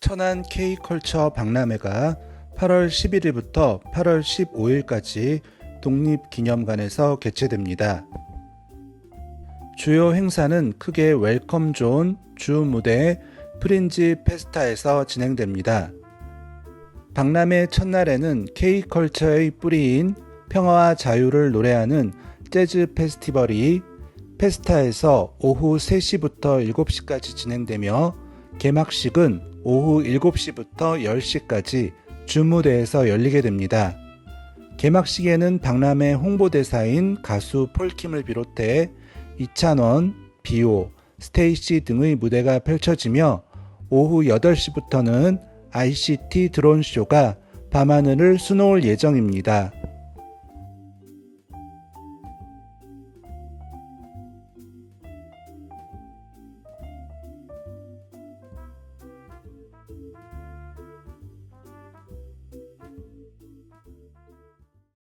천안 K컬처 박람회가 8월 11일부터 8월 15일까지 독립기념관에서 개최됩니다. 주요 행사는 크게 웰컴 존, 주 무대, 프린지 페스타에서 진행됩니다. 박람회 첫날에는 K컬처의 뿌리인 평화와 자유를 노래하는 재즈 페스티벌이 페스타에서 오후 3시부터 7시까지 진행되며 개막식은 오후 7시부터 10시까지 주무대에서 열리게 됩니다. 개막식에는 박람회 홍보대사인 가수 폴킴을 비롯해 이찬원, 비오, 스테이시 등의 무대가 펼쳐지며 오후 8시부터는 ICT 드론쇼가 밤하늘을 수놓을 예정입니다.